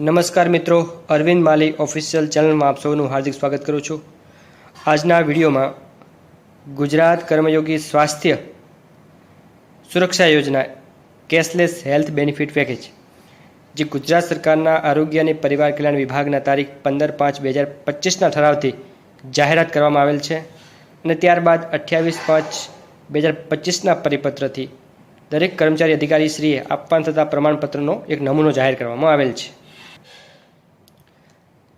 નમસ્કાર મિત્રો, અરવિંદ માલી ઓફિશિયલ ચેનલમાં આપ સૌનું હાર્દિક સ્વાગત કરું છું. આજના વિડીયોમાં ગુજરાત કર્મયોગી સ્વાસ્થ્ય સુરક્ષા યોજના કેશલેસ હેલ્થ બેનિફિટ પેકેજ, જે ગુજરાત સરકારના આરોગ્ય અને પરિવાર કલ્યાણ વિભાગના તારીખ પંદર પાંચ બે હજાર પચીસના ઠરાવથી જાહેરાત કરવામાં આવેલ છે અને ત્યારબાદ અઠ્યાવીસ પાંચ બે હજાર પચીસના પરિપત્રથી દરેક કર્મચારી અધિકારીશ્રીએ આપવાન થતા પ્રમાણપત્રનો એક નમૂનો જાહેર કરવામાં આવેલ છે.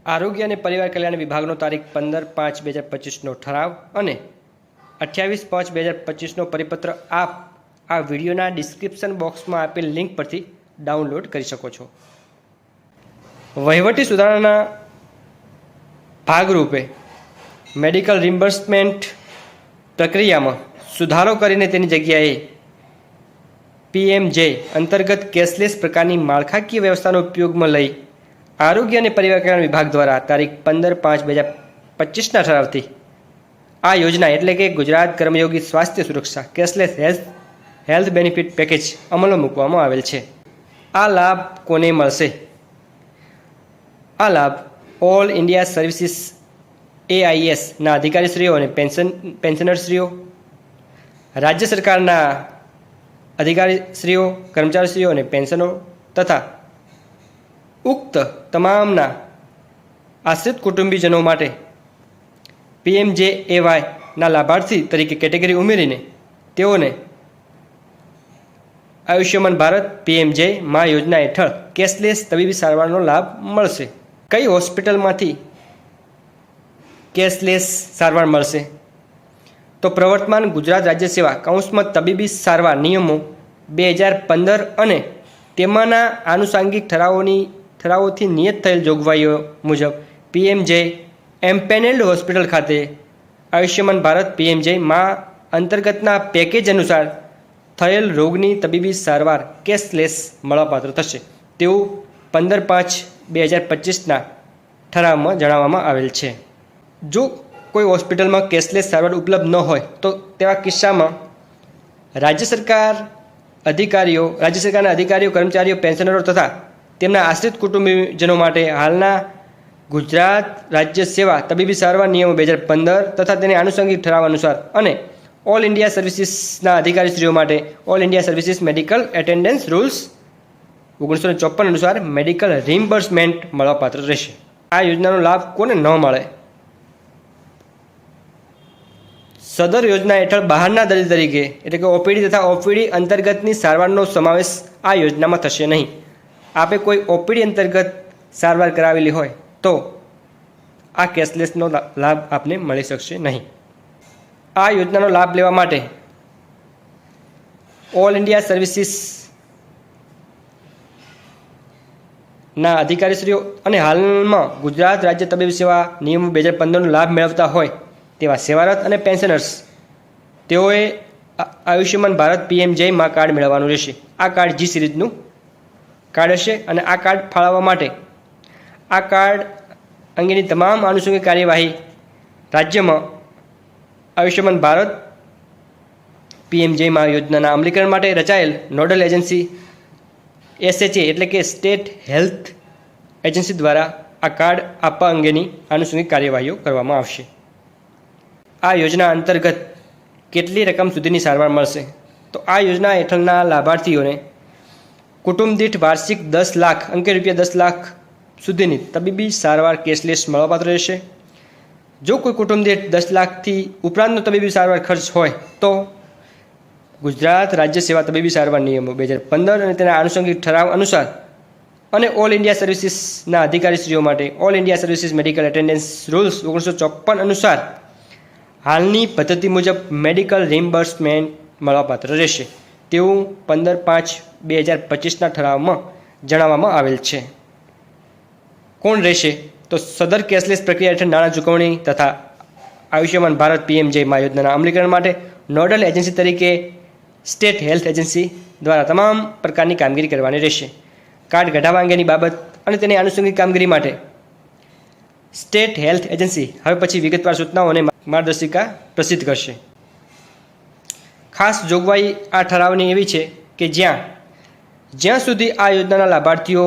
આરોગ્ય અને પરિવાર કલ્યાણ વિભાગનો તારીખ પંદર પાંચ બે હજાર પચીસનો ઠરાવ અને અઠ્યાવીસ પાંચ બે હજાર પચીસનો પરિપત્ર આપ આ વિડીયોના ડિસ્ક્રિપ્શન બોક્સમાં આપેલ લિંક પરથી ડાઉનલોડ કરી શકો છો. વહીવટી સુધારણાના ભાગરૂપે મેડિકલ રિમ્બર્સમેન્ટ પ્રક્રિયામાં સુધારો કરીને તેની જગ્યાએ પીએમજે અંતર્ગત કેશલેસ પ્રકારની માળખાકીય વ્યવસ્થાનો ઉપયોગમાં લઈ આરોગ્ય અને પરિવાર કલ્યાણ વિભાગ દ્વારા તારીખ પંદર પાંચ બે હજાર પચીસના ઠરાવથી આ યોજના એટલે કે ગુજરાત કર્મયોગી સ્વાસ્થ્ય સુરક્ષા cashless health health benefit package અમલમાં મૂકવામાં આવેલ છે. આ લાભ કોને મળશે? આ લાભ ઓલ ઇન્ડિયા સર્વિસીસ એઆઈએસના અધિકારીશ્રીઓ અને પેન્શન, પેન્શનરશ્રીઓ, રાજ્ય સરકારના અધિકારીશ્રીઓ, કર્મચારીશ્રીઓ અને પેન્શનો તથા ઉક્ત તમામના આશ્રિત કુટુંબીજનો માટે પીએમજે એવાયના લાભાર્થી તરીકે કેટેગરી ઉમેરીને તેઓને આયુષ્યમાન ભારત પીએમજે મા યોજના હેઠળ કેશલેસ તબીબી સારવારનો લાભ મળશે. કઈ હોસ્પિટલમાંથી કેશલેસ સારવાર મળશે? તો પ્રવર્તમાન ગુજરાત રાજ્ય સેવા કૌંસમાં તબીબી સારવાર નિયમો બે હજાર પંદર અને તેમાંના આનુષાંગિક ઠરાવોની ઠરાવોથી નિયત થયેલ જોગવાઈઓ મુજબ પીએમજે એમ્પેનેલ્ડ હોસ્પિટલ ખાતે આયુષ્યમાન ભારત પીએમજે માં અંતર્ગતના પેકેજ અનુસાર થયેલ રોગની તબીબી સારવાર કેશલેસ મળવાપાત્ર થશે. તેવું પંદર પાંચ બે હજાર પચીસના ઠરાવમાં જણાવવામાં આવેલ છે. જો કોઈ હોસ્પિટલમાં કેશલેસ સારવાર ઉપલબ્ધ ન હોય, તો તેવા કિસ્સામાં રાજ્ય સરકાર અધિકારીઓ, રાજ્ય સરકારના અધિકારીઓ, કર્મચારીઓ, પેન્શનરો તથા તેમના આશ્રિત કુટુંબીજનો માટે હાલના ગુજરાત રાજ્ય સેવા તબીબી સારવાર નિયમો બે હજાર પંદર તથા તેને આનુષંગિક ઠરાવ અનુસાર અને ઓલ ઇન્ડિયા સર્વિસીસના અધિકારીશ્રીઓ માટે all India services medical attendance rules ઓગણીસો ચોપન અનુસાર મેડિકલ રિમ્બર્સમેન્ટ મળવાપાત્ર રહેશે. આ યોજનાનો લાભ કોને ન મળે? સદર યોજના હેઠળ બહારના દર્દી તરીકે એટલે કે ઓપીડી તથા ઓપીડી અંતર્ગતની સારવારનો સમાવેશ આ યોજનામાં થશે નહીં. આપે કોઈ ઓપીડી અંતર્ગત સારવાર કરાવેલી હોય તો આ કેશલેસનો લાભ આપને મળી શકશે નહીં. આ યોજનાનો લાભ લેવા માટે ઓલ ઇન્ડિયા સર્વિસીસ ના અધિકારીશ્રીઓ અને હાલમાં ગુજરાત રાજ્ય તબીબ સેવા નિયમ બે હજાર પંદરનો લાભ મેળવતા હોય તેવા સેવારત અને પેન્શનર્સ તેઓએ આયુષ્યમાન ભારત પીએમ જયમાં કાર્ડ મેળવવાનું રહેશે. આ કાર્ડ જી સિરીઝનું કાર્ડ હશે અને આ કાર્ડ ફાળવવા માટે આ કાર્ડ અંગેની તમામ આનુષંગિક કાર્યવાહી રાજ્યમાં આયુષ્યમાન ભારત પીએમ જયમાં યોજનાના અમલીકરણ માટે રચાયેલ નોડલ એજન્સી એસએચએ એટલે કે સ્ટેટ હેલ્થ એજન્સી દ્વારા આ કાર્ડ આપવા અંગેની આનુષંગિક કાર્યવાહીઓ કરવામાં આવશે. આ યોજના અંતર્ગત કેટલી રકમ સુધીની સારવાર મળશે? તો આ યોજના હેઠળના લાભાર્થીઓને કુટુંબ દીઠ વાર્ષિક દસ લાખ, અંકે રૂપિયા દસ લાખ સુધીની તબીબી સારવાર કેશલેસ મળવાપાત્ર રહેશે. જો કોઈ કુટુંબ દીઠ દસ લાખથી ઉપરાંતનો તબીબી સારવાર ખર્ચ હોય, તો ગુજરાત રાજ્ય સેવા તબીબી સારવાર નિયમો બે હજાર પંદર અને તેના આનુષંગિક ઠરાવ અનુસાર અને ઓલ ઇન્ડિયા સર્વિસીસના અધિકારીશ્રીઓ માટે all India services medical attendance rules ઓગણીસો ચોપન અનુસાર હાલની પદ્ધતિ મુજબ મેડિકલ રિમ્બર્સમેન્ટ મળવાપાત્ર રહેશે. તેવું પંદર પાંચ બે હજાર પચીસના ઠરાવમાં જણાવવામાં આવેલ છે. કોણ રહેશે? તો સદર કેશલેસ પ્રક્રિયા હેઠળ નાણાં ચૂકવણી તથા આયુષ્યમાન ભારત પીએમજે મા યોજનાના અમલીકરણ માટે નોડલ એજન્સી તરીકે સ્ટેટ હેલ્થ એજન્સી દ્વારા તમામ પ્રકારની કામગીરી કરવાની રહેશે. કાર્ડ કઢાવવા અંગેની બાબત અને તેની આનુષંગિક કામગીરી માટે સ્ટેટ હેલ્થ એજન્સી હવે પછી વિગતવાર સૂચનાઓ અને માર્ગદર્શિકા પ્રસિદ્ધ કરશે. ખાસ જોગવાઈ આ ઠરાવની એવી છે કે જ્યાં જ્યાં સુધી આ યોજનાના લાભાર્થીઓ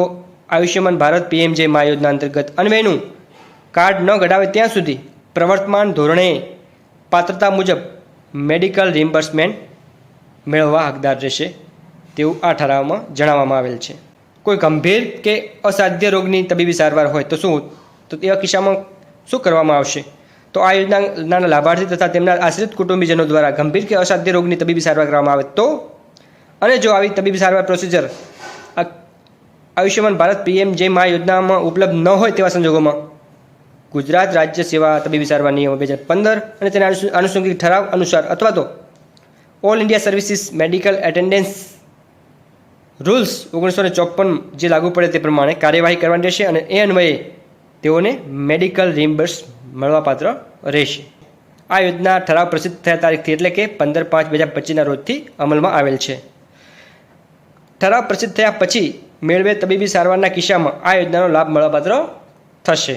આયુષ્યમાન ભારત પીએમજે મા યોજના અંતર્ગત અન્વયનું કાર્ડ ન ઘડાવે ત્યાં સુધી પ્રવર્તમાન ધોરણે પાત્રતા મુજબ મેડિકલ રિમ્બર્સમેન્ટ મેળવવા હકદાર રહેશે તેવું આ ઠરાવમાં જણાવવામાં આવેલ છે. કોઈ ગંભીર કે અસાધ્ય રોગની તબીબી સારવાર હોય તો શું? તો તેવા કિસ્સામાં શું કરવામાં આવશે? તો આ યોજનાના લાભાર્થી તથા તેમના આશ્રિત કુટુંબીજનો દ્વારા ગંભીર કે અસાધ્ય રોગની તબીબી સારવાર કરવામાં આવે તો અને જો આવી તબીબી સારવાર પ્રોસિજર આયુષ્યમાન ભારત પીએમ જે મા યોજનામાં ઉપલબ્ધ ન હોય તેવા સંજોગોમાં, ગુજરાત રાજ્ય સેવા તબીબી સારવાર નિયમો બે હજાર પંદર અને તેના આનુષંગિક ઠરાવ અનુસાર અથવા તો all India services medical attendance rules ઓગણીસો ને ચોપન જે લાગુ પડે તે પ્રમાણે કાર્યવાહી કરવાની રહેશે અને એ અન્વયે તેઓને મેડિકલ રિમ્બર્સ મળવાપાત્ર રહેશે. આ યોજના ઠરાવ પ્રસિદ્ધ થયા તારીખથી એટલે કે પંદર પાંચ બે હજાર પચીસના રોજથી અમલમાં આવેલ છે. ઠરાવ પ્રસિદ્ધ થયા પછી મેળવે તબીબી સારવારના કિસ્સામાં આ યોજનાનો લાભ મળવાપાત્ર થશે.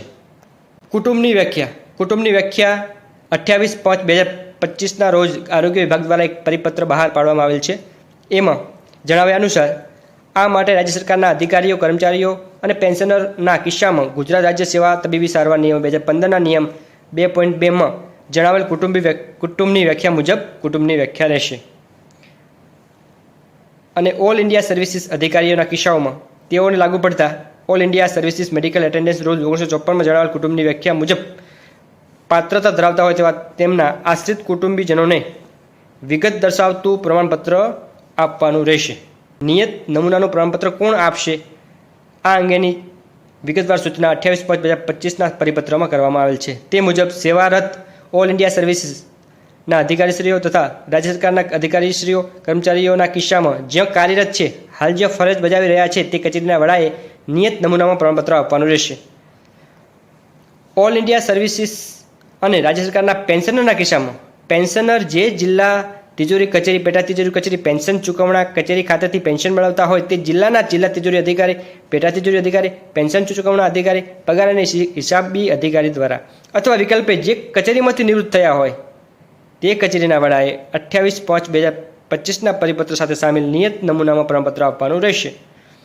કુટુંબની વ્યાખ્યા. કુટુંબની વ્યાખ્યા અઠ્યાવીસ પાંચ બે હજાર પચીસના રોજ આરોગ્ય વિભાગ દ્વારા એક પરિપત્ર બહાર પાડવામાં આવેલ છે. એમાં જણાવ્યા અનુસાર આ માટે રાજ્ય સરકારના અધિકારીઓ, કર્મચારીઓ અને પેન્શનરના કિસ્સામાં ગુજરાત રાજ્ય સેવા તબીબી સારવાર નિયમ બે હજાર પંદરના નિયમ બે પોઈન્ટ બેમાં જણાવેલ કુટુંબી કુટુંબની વ્યાખ્યા મુજબ કુટુંબની વ્યાખ્યા રહેશે. અને ઓલ ઇન્ડિયા સર્વિસીસ અધિકારીઓના કિસ્સાઓમાં તેઓને લાગુ પડતા all India services medical attendance rule ઓગણીસો ચોપનમાં જણાવેલ કુટુંબની વ્યાખ્યા મુજબ પાત્રતા ધરાવતા હોય તેવા તેમના આશ્રિત કુટુંબીજનોને વિગત દર્શાવતું પ્રમાણપત્ર આપવાનું રહેશે. નિયત નમૂનાનું પ્રમાણપત્ર કોણ આપશે? આ અંગેની વિગતવાર સૂચના અઠ્યાવીસ પાંચ બે હજાર પચીસના પરિપત્રમાં કરવામાં આવેલ છે. તે મુજબ સેવારત ઓલ ઇન્ડિયા સર્વિસીસના અધિકારીશ્રીઓ તથા રાજ્ય સરકારના અધિકારીશ્રીઓ, કર્મચારીઓના કિસ્સામાં જ્યાં કાર્યરત છે, હાલ જ્યાં ફરજ બજાવી રહ્યા છે, તે કચેરીના વડાએ નિયત નમૂનામાં પ્રમાણપત્ર આપવાનું રહેશે. ઓલ ઇન્ડિયા સર્વિસીસ અને રાજ્ય સરકારના પેન્શનરના કિસ્સામાં, પેન્શનર જે જિલ્લા તિજોરી કચેરી, પેટા તિજોરી કચેરી પેન્શન ચૂકવણા કચેરી ખાતેથી પેન્શન મેળવતા હોય, તે જિલ્લાના જિલ્લા તિજોરી અધિકારી, પેટા તિજોરી અધિકારી, પેન્શન ચૂકવણા અધિકારી, પગાર અને હિસાબી અધિકારી દ્વારા અથવા વિકલ્પે જે કચેરીમાંથી નિવૃત્ત થયા હોય તે કચેરીના વડાએ અઠ્યાવીસ પાંચ બે હજાર પચીસના પરિપત્ર સાથે સામેલ નિયત નમૂનામાં પ્રમાણપત્ર આપવાનું રહેશે.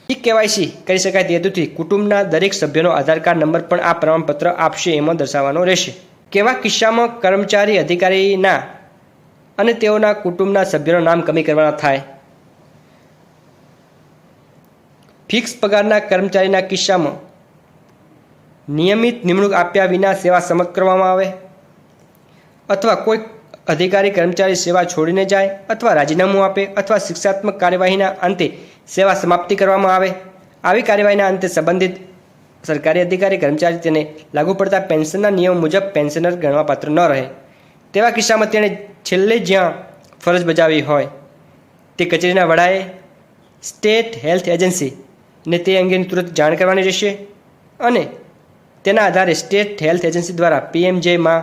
ઈ કેવાયસી કરી શકાય તે હેતુથી કુટુંબના દરેક સભ્યનો આધાર કાર્ડ નંબર પણ આ પ્રમાણપત્ર આપશે એમાં દર્શાવવાનો રહેશે. કેવા કિસ્સામાં કર્મચારી અધિકારીના અને તેઓના કુટુંબના સભ્યોનું નામ કમી કરવાના થાય? ફિક્સ પગારના કર્મચારીના કિસ્સામાં નિયમિત નિમણૂક આપ્યા વિના સેવા સમત કરવામાં આવે? અથવા કોઈ અધિકારી કર્મચારી સેવા છોડીને જાય અથવા રાજીનામું આપે અથવા શિક્ષાત્મક કાર્યવાહીના અંતે સેવા સમાપ્તિ કરવામાં આવે, આવી કાર્યવાહીના અંતે સંબંધિત સરકારી અધિકારી કર્મચારી તેને લાગુ પડતા પેન્શનના નિયમ મુજબ પેન્શનર ગણવાપાત્ર ન રહે. તેવા કિસ્સામાં તેણે છેલ્લે જ્યાં ફરજ બજાવી હોય તે કચેરીના વડાએ સ્ટેટ હેલ્થ એજન્સીને તે અંગેની તુરંત જાણ કરવાની રહેશે અને તેના આધારે સ્ટેટ હેલ્થ એજન્સી દ્વારા પીએમજેમાં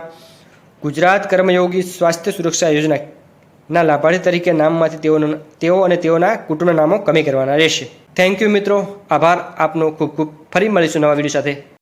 ગુજરાત કર્મયોગી સ્વાસ્થ્ય સુરક્ષા યોજનાના લાભાર્થી તરીકે નામમાંથી તેઓનું તેઓ અને તેઓના કુટુંબના નામો કમી કરવાના રહેશે. થેન્ક યુ મિત્રો. આભાર. આપનો ખૂબ ખૂબ ફરી મળીશું નવા વીડિયો સાથે.